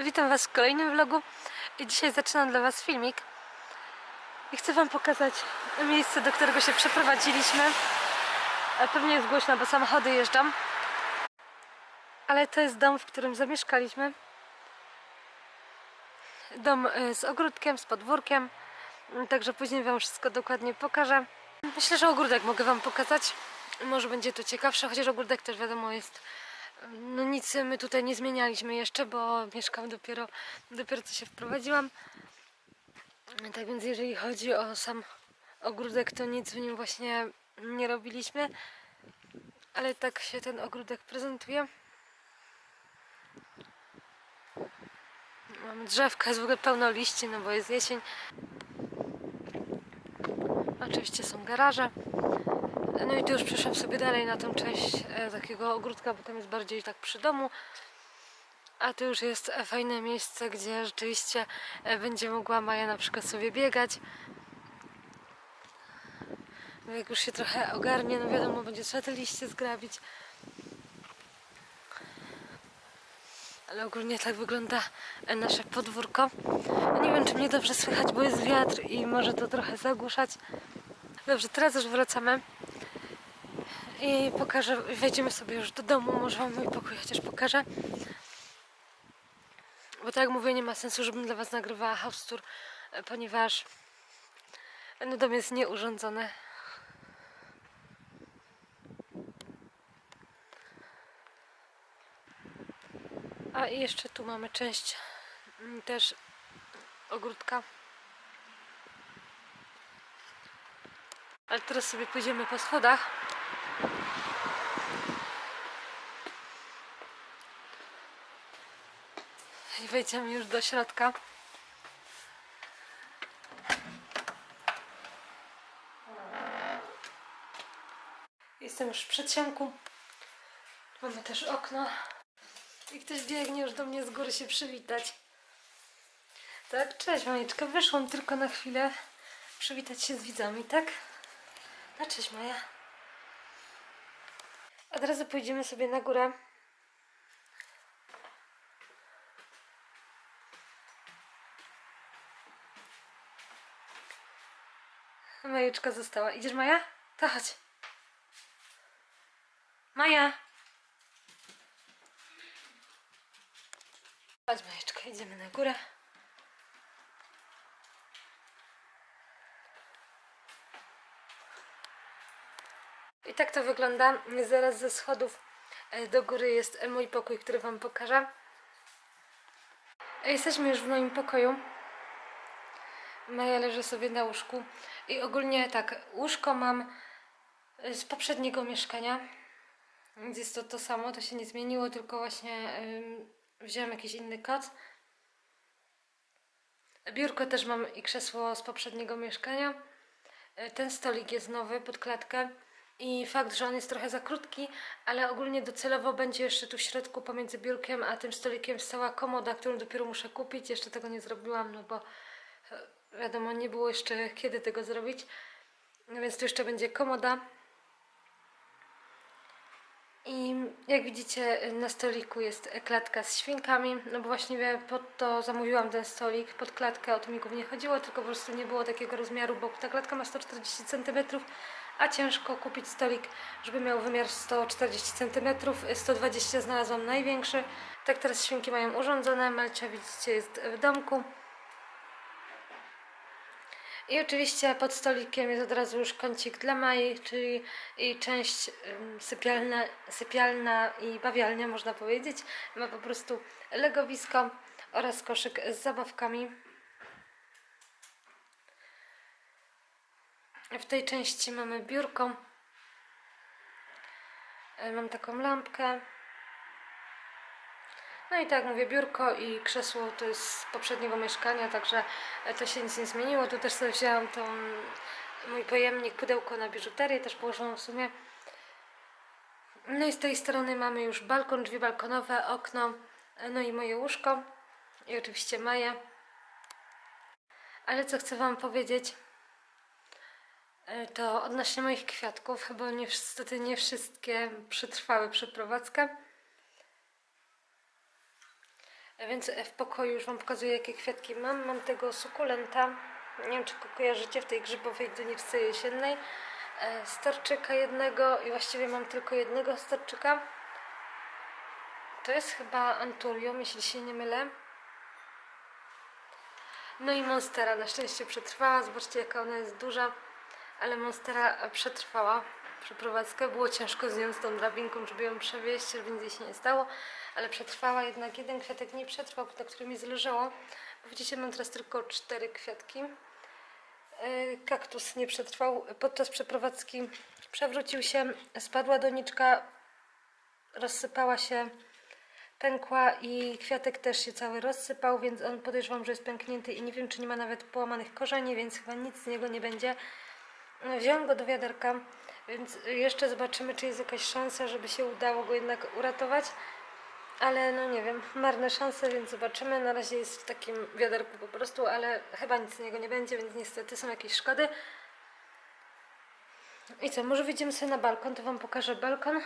Witam Was w kolejnym vlogu i dzisiaj zaczynam dla Was filmik i chcę Wam pokazać miejsce, do którego się przeprowadziliśmy. Pewnie jest głośno, bo samochody jeżdżą. Ale to jest dom, w którym zamieszkaliśmy. Dom e, z ogródkiem, z podwórkiem. Także później Wam wszystko dokładnie pokażę. Myślę, że ogródek mogę Wam pokazać. Może będzie to ciekawsze, chociaż ogródek też wiadomo jest no nic my tutaj nie zmienialiśmy jeszcze, bo mieszkam dopiero, dopiero co się wprowadziłam. Tak więc jeżeli chodzi o sam ogródek, to nic w nim właśnie nie robiliśmy. Ale tak się ten ogródek prezentuje. Mamy drzewka, jest w ogóle pełno liści, no bo jest jesień. Oczywiście są garaże. No i tu już przeszłam sobie dalej na tą część e, takiego ogródka, bo tam jest bardziej tak przy domu. A tu już jest e, fajne miejsce, gdzie rzeczywiście e, będzie mogła Maja na przykład sobie biegać. No Jak już się trochę ogarnie, no wiadomo, będzie trzeba te liście zgrabić. Ale ogólnie tak wygląda nasze podwórko. No Nie wiem, czy mnie dobrze słychać, bo jest wiatr i może to trochę zagłuszać. Dobrze, teraz już wracamy. I pokażę, wejdziemy sobie już do domu, może wam mój pokój chociaż pokażę. Bo tak jak mówię, nie ma sensu, żebym dla was nagrywała house tour, e, ponieważ no, dom jest nieurządzony. A i jeszcze tu mamy część mm, też ogródka. Ale teraz sobie pójdziemy po schodach. Wejdziemy już do środka. Jestem już w przedsionku. Mamy też okno. I ktoś biegnie już do mnie z góry się przywitać. Tak, cześć Majeczka. Wyszłam tylko na chwilę przywitać się z widzami, tak? No cześć Maja. Od razu pójdziemy sobie na górę. Majeczka została. Idziesz Maja? To chodź. Maja! Chodź Majeczka, idziemy na górę. I tak to wygląda. Zaraz ze schodów e, do góry jest e, mój pokój, który Wam pokażę. E, Jesteśmy już w moim pokoju. Maja leży sobie na łóżku. I ogólnie tak, łóżko mam z poprzedniego mieszkania. Więc Jest to to samo, to się nie zmieniło, tylko właśnie ym, wziąłem jakiś inny koc. Biurko też mam i krzesło z poprzedniego mieszkania. E, Ten stolik jest nowy pod klatkę i fakt, że on jest trochę za krótki, ale ogólnie docelowo będzie jeszcze tu w środku pomiędzy biurkiem a tym stolikiem stała komoda, którą dopiero muszę kupić. Jeszcze tego nie zrobiłam, no bo e, wiadomo, nie było jeszcze kiedy tego zrobić. No więc tu jeszcze będzie komoda. I jak widzicie na stoliku jest klatka z świnkami, no bo właśnie pod to zamówiłam ten stolik, pod klatkę o to mi głównie chodziło, tylko po prostu nie było takiego rozmiaru, bo ta klatka ma 140 cm, a ciężko kupić stolik, żeby miał wymiar 140 cm, 120 znalazłam największy. Tak teraz świnki mają urządzone, Melcia widzicie jest w domku. I oczywiście pod stolikiem jest od razu już kącik dla Mai, czyli i część sypialna, sypialna i bawialnia, można powiedzieć. Ma po prostu legowisko oraz koszyk z zabawkami. W tej części mamy biurko. Mam taką lampkę. No i tak mówię, biurko i krzesło to jest z poprzedniego mieszkania, także e, to się nic nie zmieniło. Tu też sobie wzięłam tą mój pojemnik, pudełko na biżuterię, też położoną w sumie. No i z tej strony mamy już balkon, drzwi balkonowe, okno, e, no i moje łóżko i oczywiście Maja. Ale co chcę Wam powiedzieć, e, to odnośnie moich kwiatków, bo niestety nie wszystkie przetrwały przeprowadzkę. Więc w pokoju już Wam pokazuję, jakie kwiatki mam. Mam tego sukulenta. Nie wiem, czy go kojarzycie w tej grzybowej doniczce jesiennej. E, Starczyka jednego i właściwie mam tylko jednego starczyka. To jest chyba Anturium, jeśli się nie mylę. No i Monstera na szczęście przetrwała. Zobaczcie, jaka ona jest duża. Ale Monstera przetrwała przeprowadzkę. Było ciężko z nią, z tą drabinką, żeby ją przewieźć, nic jej się nie stało. Ale przetrwała. Jednak jeden kwiatek nie przetrwał, na którym mi zależało. Bo widzicie, mam teraz tylko cztery kwiatki. Yy, Kaktus nie przetrwał. Podczas przeprowadzki przewrócił się, spadła doniczka, rozsypała się, pękła i kwiatek też się cały rozsypał, więc on podejrzewam, że jest pęknięty i nie wiem, czy nie ma nawet połamanych korzeni, więc chyba nic z niego nie będzie. No, Wziąłem go do wiaderka, więc jeszcze zobaczymy, czy jest jakaś szansa, żeby się udało go jednak uratować. Ale no nie wiem, marne szanse, więc zobaczymy. Na razie jest w takim wiaderku po prostu, ale chyba nic z niego nie będzie, więc niestety są jakieś szkody. I co, może wyjdziemy sobie na balkon, to Wam pokażę balkon.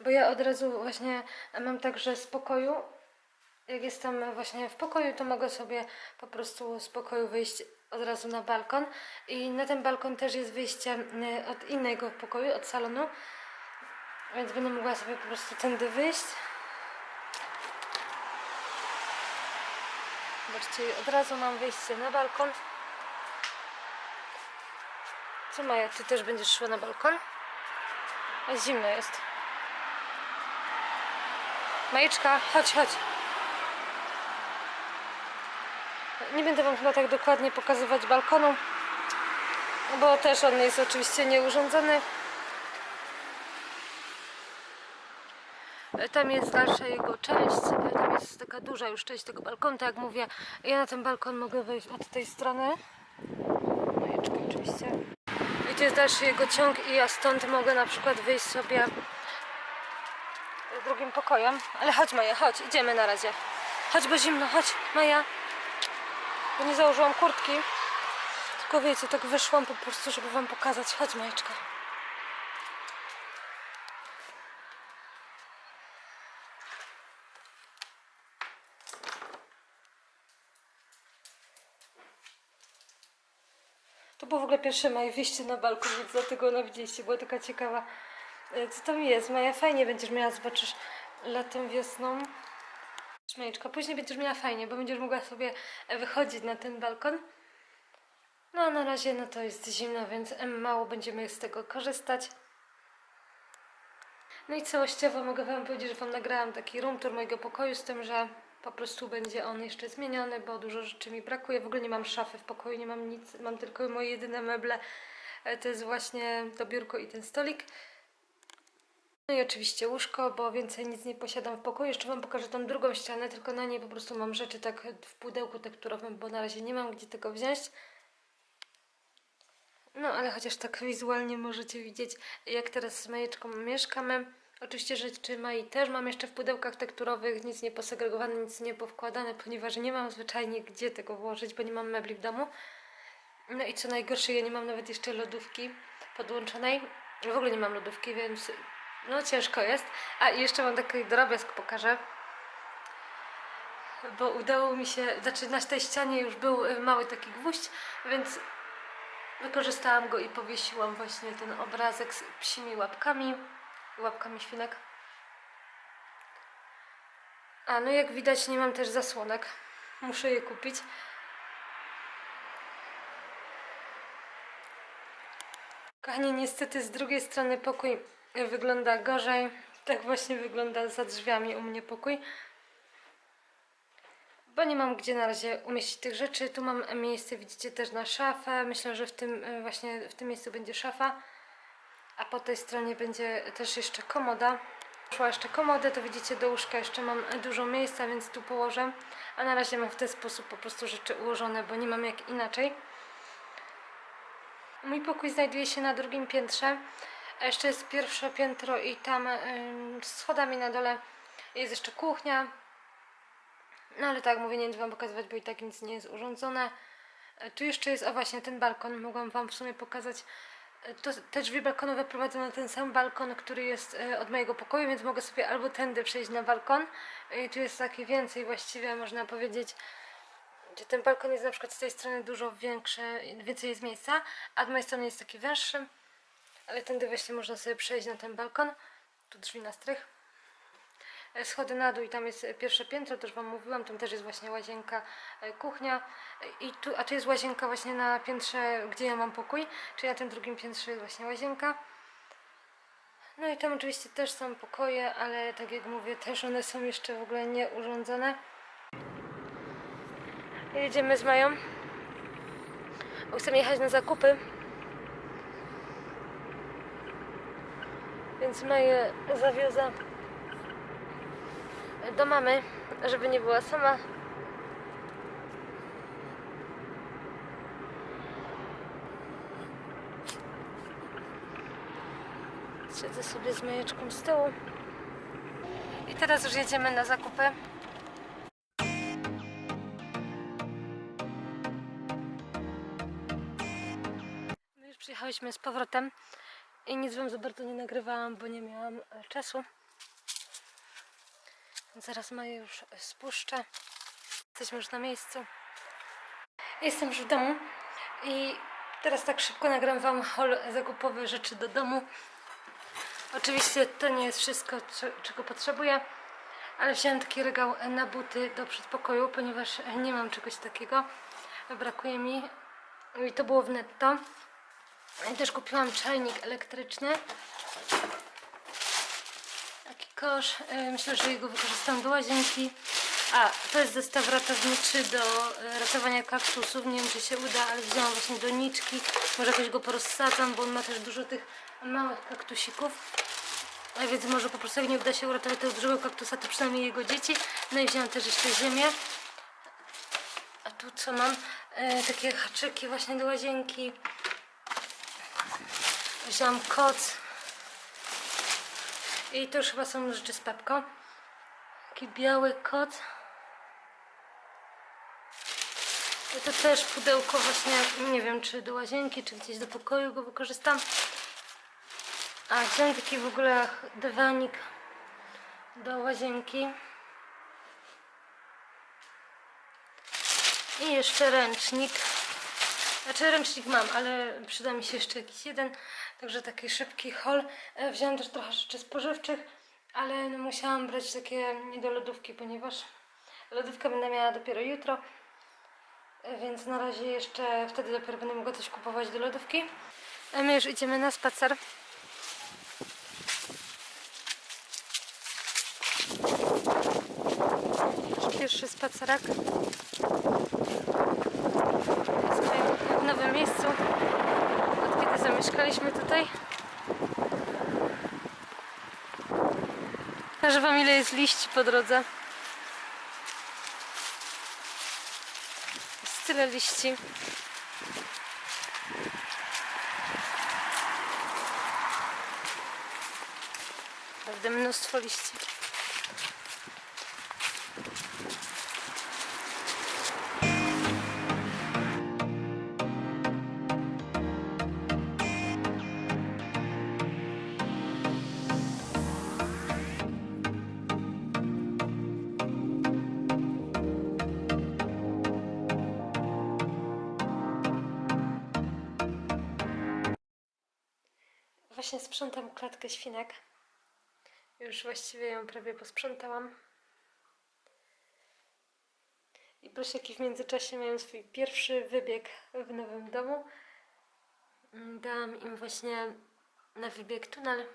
Bo ja od razu właśnie mam tak, że z pokoju, jak jestem właśnie w pokoju, to mogę sobie po prostu z pokoju wyjść od razu na balkon. I na ten balkon też jest wyjście y, od innego pokoju, od salonu. Więc będę mogła sobie po prostu tędy wyjść. Zobaczcie, od razu mam wyjście na balkon. Co Maja, ty też będziesz szła na balkon? A zimno jest. Majeczka, chodź, chodź. Nie będę Wam chyba tak dokładnie pokazywać balkonu, bo też on jest oczywiście nieurządzony. Tam jest dalsza jego część, tam jest taka duża już część tego balkonu, tak jak mówię. Ja na ten balkon mogę wejść od tej strony. Majeczka oczywiście. I to jest dalszy jego ciąg i ja stąd mogę na przykład wyjść sobie drugim pokojem. Ale chodź Maja, chodź, idziemy na razie. Chodź, bo zimno, chodź Maja. Bo nie założyłam kurtki. Tylko wiecie, tak wyszłam po prostu, żeby wam pokazać. Chodź Majeczka. To było w ogóle pierwsze moje wyjście na balkon, więc dlatego ona widzieliście, była taka ciekawa. E, Co tam jest? Maja, fajnie będziesz miała, zobaczysz latem, wiosną. Śmiejczka, później będziesz miała fajnie, bo będziesz mogła sobie e, wychodzić na ten balkon. No a na razie no to jest zimno, więc mało będziemy z tego korzystać. No i całościowo mogę Wam powiedzieć, że Wam nagrałam taki room tour mojego pokoju z tym, że po prostu będzie on jeszcze zmieniony, bo dużo rzeczy mi brakuje. W ogóle nie mam szafy w pokoju, nie mam nic, mam tylko moje jedyne meble. E, To jest właśnie to biurko i ten stolik. No i oczywiście łóżko, bo więcej nic nie posiadam w pokoju. Jeszcze Wam pokażę tą drugą ścianę, tylko na niej po prostu mam rzeczy tak w pudełku tekturowym, bo na razie nie mam gdzie tego wziąć. No, ale chociaż tak wizualnie możecie widzieć, jak teraz z Majeczką mieszkamy. Oczywiście rzeczy Mai też mam jeszcze w pudełkach tekturowych, nic nie posegregowane, nic nie powkładane, ponieważ nie mam zwyczajnie gdzie tego włożyć, bo nie mam mebli w domu. No i co najgorsze, ja nie mam nawet jeszcze lodówki podłączonej. W ogóle nie mam lodówki, więc no ciężko jest. A i jeszcze mam taki drobiazg, pokażę. Bo udało mi się, znaczy na tej ścianie już był y, mały taki gwóźdź, więc wykorzystałam go i powiesiłam właśnie ten obrazek z psimi łapkami, łapkami świnek. A no jak widać nie mam też zasłonek. Muszę je kupić. Kochani, niestety z drugiej strony pokój wygląda gorzej. Tak właśnie wygląda za drzwiami u mnie pokój. Bo nie mam gdzie na razie umieścić tych rzeczy. Tu mam miejsce, widzicie, też na szafę. Myślę, że w tym e, właśnie w tym miejscu będzie szafa. A po tej stronie będzie też jeszcze komoda. Szła jeszcze komodę, to widzicie do łóżka jeszcze mam dużo miejsca, więc tu położę. A na razie mam w ten sposób po prostu rzeczy ułożone, bo nie mam jak inaczej. Mój pokój znajduje się na drugim piętrze. A jeszcze jest pierwsze piętro i tam schodami na dole jest jeszcze kuchnia. No ale tak, mówię, nie będę Wam pokazywać, bo i tak nic nie jest urządzone. E, Tu jeszcze jest, o właśnie, ten balkon. Mogłam Wam w sumie pokazać E, To, te drzwi balkonowe prowadzą na ten sam balkon, który jest e, od mojego pokoju, więc mogę sobie albo tędy przejść na balkon. I tu jest takie więcej właściwie, można powiedzieć, że ten balkon jest na przykład z tej strony dużo większy, więcej jest miejsca, a z mojej strony jest taki węższy. Ale tędy właśnie można sobie przejść na ten balkon. Tu drzwi na strych. E, Schody na dół i tam jest e, pierwsze piętro, to już Wam mówiłam, tam też jest właśnie łazienka, e, kuchnia. I tu, a tu jest łazienka właśnie na piętrze, gdzie ja mam pokój, czyli na tym drugim piętrze jest właśnie łazienka. No i tam oczywiście też są pokoje, ale tak jak mówię, też one są jeszcze w ogóle nie urządzone. Jedziemy z Mają. Bo chcemy jechać na zakupy. Więc Maję zawiozę do mamy, żeby nie była sama. Siedzę sobie z majeczką z tyłu. I teraz już jedziemy na zakupy. My już przyjechałyśmy z powrotem i nic wam za bardzo nie nagrywałam, bo nie miałam e, czasu. Zaraz Maję już spuszczę. Jesteśmy już na miejscu. Jestem już w domu i teraz tak szybko nagram Wam haul zakupowy rzeczy do domu. Oczywiście to nie jest wszystko, cze- czego potrzebuję, ale wziąłem taki regał na buty do przedpokoju, ponieważ nie mam czegoś takiego. Brakuje mi i to było w netto. Też kupiłam czajnik elektryczny. Taki kosz. y, Myślę, że jego wykorzystam do łazienki. A, to jest zestaw ratowniczy do y, ratowania kaktusów. Nie wiem, czy się uda, ale wzięłam właśnie doniczki. Może jakoś go porozsadzam, bo on ma też dużo tych małych kaktusików. A więc może po prostu jak nie uda się uratować tego dużego kaktusa, to przynajmniej jego dzieci. No i wzięłam też jeszcze ziemię. A tu co mam? E, takie haczyki właśnie do łazienki. Wziąłam koc. I to już chyba są rzeczy z Pepko. Taki biały kot. I to też pudełko właśnie, nie wiem czy do łazienki, czy gdzieś do pokoju go wykorzystam. A wziąłem taki w ogóle dywanik do łazienki. I jeszcze ręcznik. Znaczy ręcznik mam, ale przyda mi się jeszcze jakiś jeden. Także taki szybki haul. E, Wziąłem też trochę rzeczy spożywczych, ale no musiałam brać takie nie do lodówki, ponieważ lodówkę będę miała dopiero jutro. E, Więc na razie jeszcze wtedy dopiero będę mogła coś kupować do lodówki. A my już idziemy na spacer. Pierwszy spacerek. Jesteśmy w nowym miejscu. Zamieszkaliśmy tutaj. Pokażę wam ile jest liści po drodze. Jest tyle liści. Naprawdę mnóstwo liści. Właśnie sprzątam klatkę świnek. Już właściwie ją prawie posprzątałam. I prosiaki w międzyczasie mają swój pierwszy wybieg w nowym domu. Dałam im właśnie na wybieg tunel.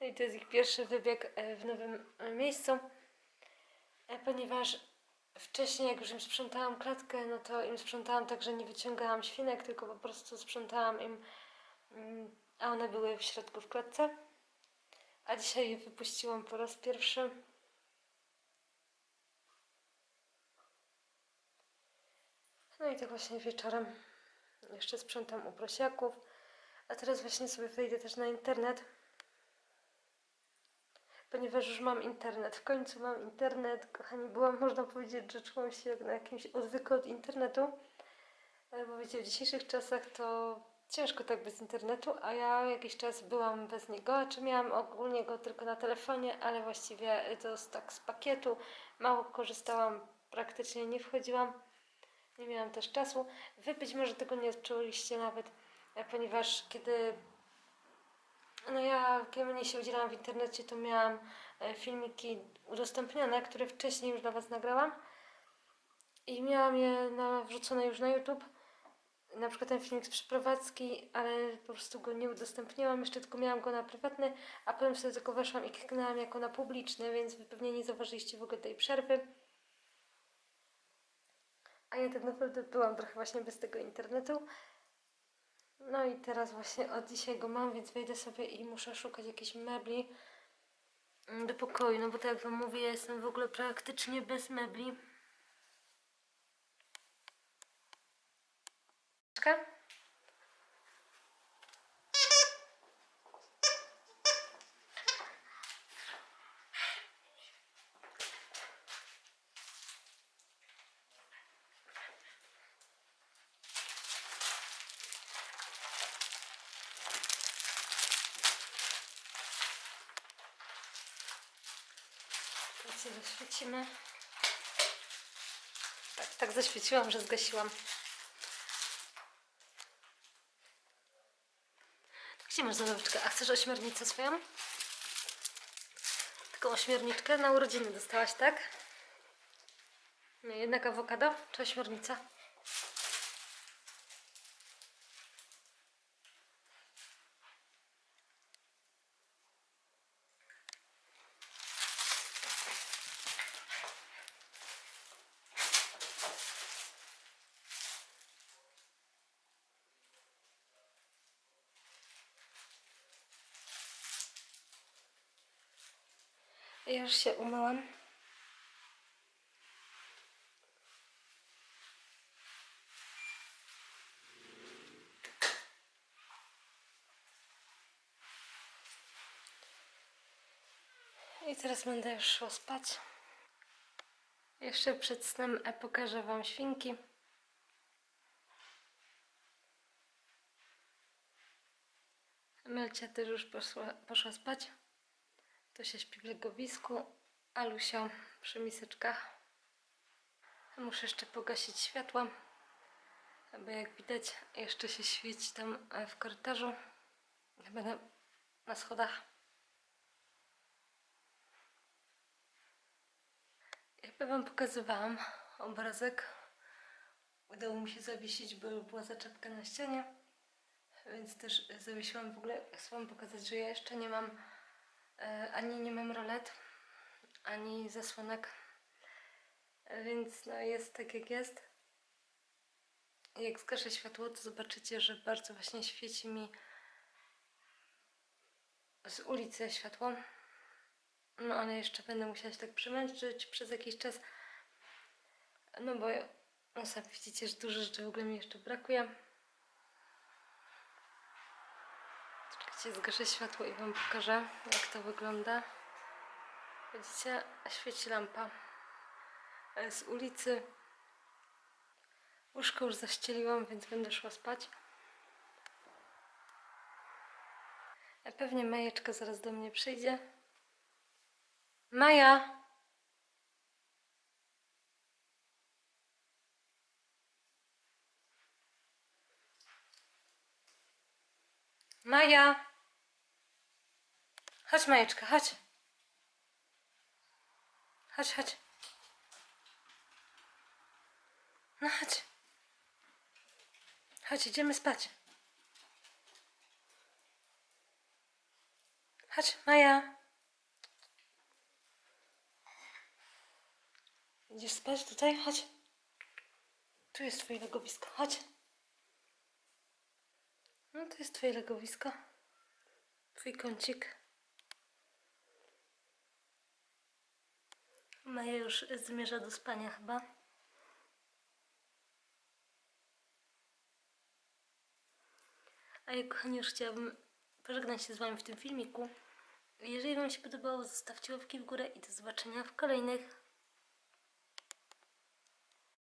No i to jest ich pierwszy wybieg e, w nowym e, miejscu. E, Ponieważ wcześniej, jak już im sprzątałam klatkę, no to im sprzątałam tak, że nie wyciągałam świnek, tylko po prostu sprzątałam im, a one były w środku w klatce. A dzisiaj je wypuściłam po raz pierwszy. No i tak właśnie wieczorem jeszcze sprzątam u prosiaków. A teraz właśnie sobie wejdę też na internet. Ponieważ już mam internet. W końcu mam internet. Kochani, byłam, można powiedzieć, że czułam się jak na jakimś odwyku od internetu. Ale bo wiecie, w dzisiejszych czasach to ciężko tak bez internetu, a ja jakiś czas byłam bez niego, czy miałam ogólnie go tylko na telefonie, ale właściwie to z, tak z pakietu. Mało korzystałam, praktycznie nie wchodziłam. Nie miałam też czasu. Wy być może tego nie odczuliście nawet, e, ponieważ kiedy no ja, kiedy mnie się udzielałam w internecie, to miałam e, filmiki udostępnione, które wcześniej już dla Was nagrałam. I miałam je wrzucone już na YouTube. Na przykład ten filmik z przeprowadzki, ale po prostu go nie udostępniłam. Jeszcze tylko miałam go na prywatny, a potem sobie tylko weszłam i kliknęłam jako na publiczny, więc wy pewnie nie zauważyliście w ogóle tej przerwy. A ja tak naprawdę byłam trochę właśnie bez tego internetu. No i teraz właśnie od dzisiaj go mam, więc wejdę sobie i muszę szukać jakichś mebli do pokoju, no bo tak jak wam mówię, ja jestem w ogóle praktycznie bez mebli. Tak się zaświecimy. Tak, tak zaświeciłam, że zgasiłam. Gdzie masz zaleweczkę? A chcesz ośmiornicę swoją? Taką ośmiorniczkę na urodziny dostałaś, tak? Nie, jednak awokado czy ośmiornica? Ja już się umyłam. I teraz będę już szła spać. Jeszcze przed snem e, pokażę Wam świnki. Melcia też już poszła, poszła spać. To się śpi w legowisku, a przy miseczkach. Muszę jeszcze pogasić światła, bo jak widać jeszcze się świeci tam e, w korytarzu. Chyba na, na schodach. Jakby Wam pokazywałam obrazek, udało mi się zawiesić, bo była zaczepka na ścianie, więc też zawiesiłam w ogóle, chcę Wam pokazać, że ja jeszcze nie mam ani nie mam rolet, ani zasłonek, E, więc no jest tak jak jest. Jak zgaszę światło, to zobaczycie, że bardzo właśnie świeci mi z ulicy światło. No ale jeszcze będę musiała się tak przemęczyć przez jakiś czas. No bo no sami widzicie, że dużo rzeczy w ogóle mi jeszcze brakuje. Czekajcie, zgaszę światło i Wam pokażę, jak to wygląda. Widzicie, świeci lampa z ulicy. Łóżko już zaścieliłam, więc będę szła spać. Pewnie Majeczka zaraz do mnie przyjdzie. Maja! Maja! Chodź Majeczka, chodź. Chodź, chodź. No chodź. Chodź, idziemy spać. Chodź, Maja. Idziesz spać tutaj? Chodź. Tu jest twoje legowisko. Chodź. No to jest twoje legowisko. Twój kącik. Maja już zmierza do spania chyba. A ja kochani już chciałabym pożegnać się z Wami w tym filmiku. Jeżeli Wam się podobało, zostawcie łapki w górę i do zobaczenia w kolejnych.